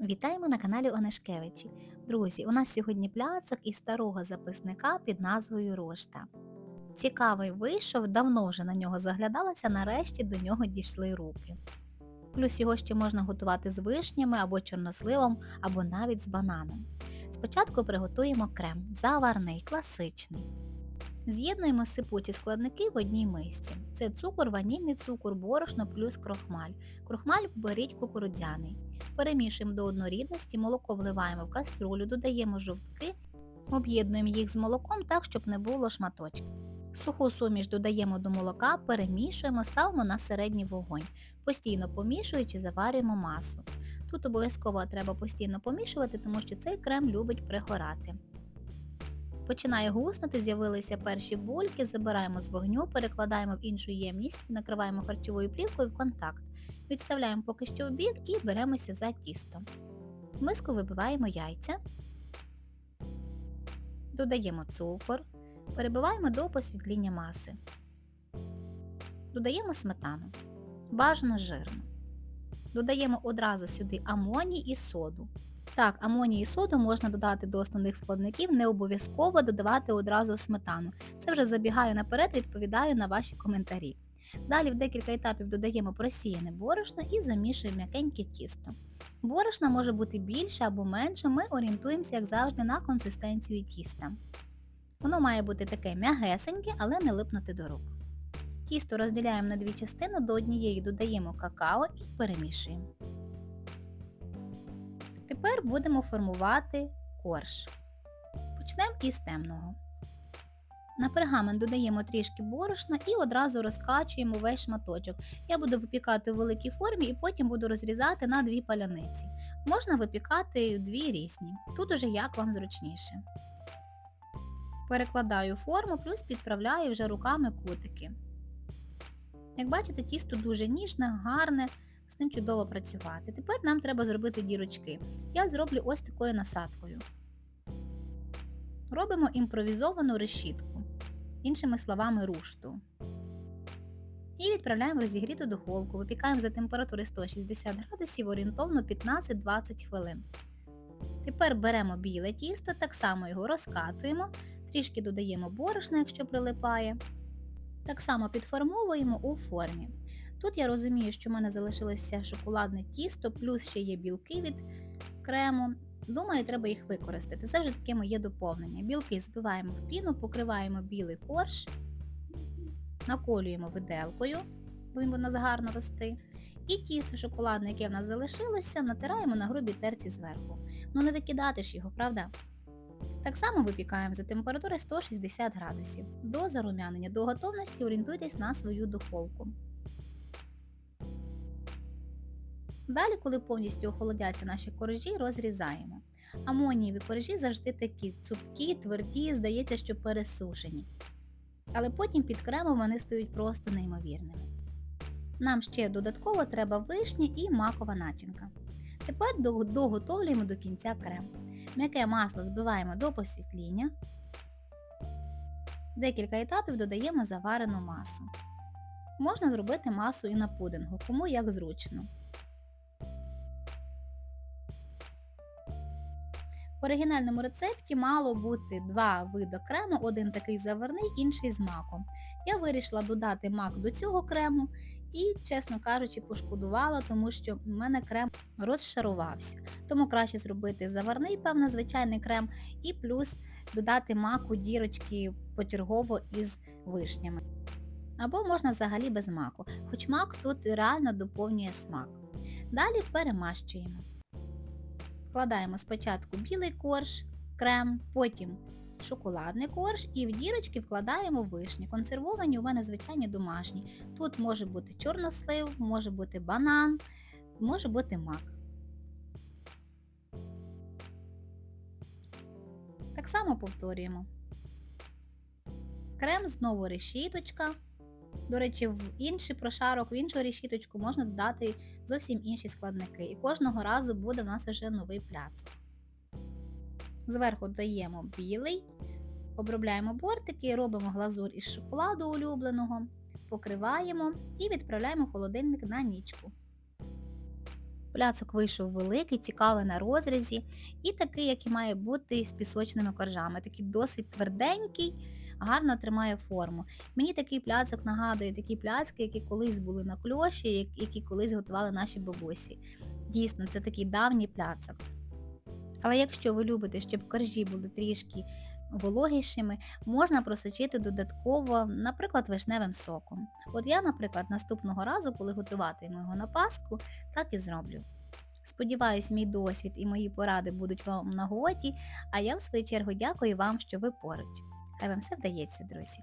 Вітаємо на каналі Онешкевичі. Друзі, у нас сьогодні пляцок із старого записника під назвою Рошта. Цікавий вийшов, давно вже на нього заглядалася, нарешті до нього дійшли руки. Плюс його ще можна готувати з вишнями або чорносливом, або навіть з бананом. Спочатку приготуємо крем, заварний, класичний. З'єднуємо сипуті складники в одній мисці. Це цукор, ванільний цукор, борошно плюс крохмаль. Крохмаль беріть кукурудзяний. Перемішуємо до однорідності, молоко вливаємо в каструлю, додаємо жовтки, об'єднуємо їх з молоком так, щоб не було шматочків. Суху суміш додаємо до молока, перемішуємо, ставимо на середній вогонь, постійно помішуючи, заварюємо масу. Тут обов'язково треба постійно помішувати, тому що цей крем любить пригорати. Починає гуснути, з'явилися перші бульки, забираємо з вогню, перекладаємо в іншу ємність, накриваємо харчовою плівкою в контакт. Відставляємо поки що в бік і беремося за тісто. В миску вибиваємо яйця, додаємо цукор, перебиваємо до посвітління маси. Додаємо сметану, бажано жирну. Додаємо одразу сюди амоній і соду. Так, амоній і соду можна додати до основних складників, не обов'язково додавати одразу сметану. Це вже забігаю наперед, відповідаю на ваші коментарі. Далі в декілька етапів додаємо просіяне борошно і замішуємо м'якеньке тісто. Борошна може бути більше або менше, ми орієнтуємося, як завжди, на консистенцію тіста. Воно має бути таке м'ягесеньке, але не липнути до рук. Тісто розділяємо на дві частини, до однієї додаємо какао і перемішуємо. Тепер будемо формувати корж. Почнемо із темного. На пергамент додаємо трішки борошна і одразу розкачуємо весь шматочок. Я буду випікати у великій формі і потім буду розрізати на дві паляниці. Можна випікати дві різні. Тут уже як вам зручніше. Перекладаю форму, плюс підправляю вже руками кутики. Як бачите, тісто дуже ніжне, гарне, з ним чудово працювати. Тепер нам треба зробити дірочки. Я зроблю ось такою насадкою. Робимо імпровізовану решітку, іншими словами, рушту. І відправляємо в розігріту духовку, випікаємо за температури 160 градусів орієнтовно 15-20 хвилин. Тепер беремо біле тісто, так само його розкатуємо, трішки додаємо борошна, якщо прилипає. Так само підформовуємо у формі. Тут я розумію, що в мене залишилося шоколадне тісто, плюс ще є білки від крему. Думаю, треба їх використати. Це вже таке моє доповнення. Білки збиваємо в піну, покриваємо білий корж, наколюємо виделкою, бо він буде гарно рости. І тісто шоколадне, яке в нас залишилося, натираємо на грубій терці зверху. Ну не викидати ж його, правда? Так само випікаємо за температури 160 градусів. До зарум'янення, до готовності орієнтуйтесь на свою духовку. Далі, коли повністю охолодяться наші коржі, розрізаємо. Амонієві коржі завжди такі цупкі, тверді, здається, що пересушені. Але потім під кремом вони стають просто неймовірними. Нам ще додатково треба вишні і макова начинка. Тепер доготовлюємо до кінця крем. М'яке масло збиваємо до посвітління. Декілька етапів додаємо заварену масу. Можна зробити масу і на пудингу, кому як зручно. В оригінальному рецепті мало бути два види крему, один такий заварний, інший з маком. Я вирішила додати мак до цього крему і, чесно кажучи, пошкодувала, тому що в мене крем розшарувався. Тому краще зробити заварний, певно, звичайний крем, і плюс додати маку дірочки почергово із вишнями. Або можна взагалі без маку, хоч мак тут реально доповнює смак. Далі перемащуємо. Вкладаємо спочатку білий корж, крем, потім шоколадний корж і в дірочки вкладаємо вишні. Консервовані у мене звичайні домашні. Тут може бути чорнослив, може бути банан, може бути мак. Так само повторюємо. Крем знову решіточка. До речі, в інший прошарок, в іншу решіточку можна додати зовсім інші складники. І кожного разу буде в нас вже новий пляцок. Зверху даємо білий, обробляємо бортики, робимо глазур із шоколаду улюбленого, покриваємо і відправляємо в холодильник на нічку. Пляцок вийшов великий, цікавий на розрізі, і такий, який має бути з пісочними коржами. Такий досить тверденький, гарно тримає форму. Мені такий пляцок нагадує такі пляцки, які колись були на кльоші, які колись готували наші бабусі. Дійсно, це такий давній пляцок. Але якщо ви любите, щоб коржі були трішки вологішими, можна просочити додатково, наприклад, вишневим соком. От я, наприклад, наступного разу, коли готуватиму його на Пасху, так і зроблю. Сподіваюсь, мій досвід і мої поради будуть вам в нагоді, а я в свою чергу дякую вам, що ви поруч. Хай вам все вдається, друзі!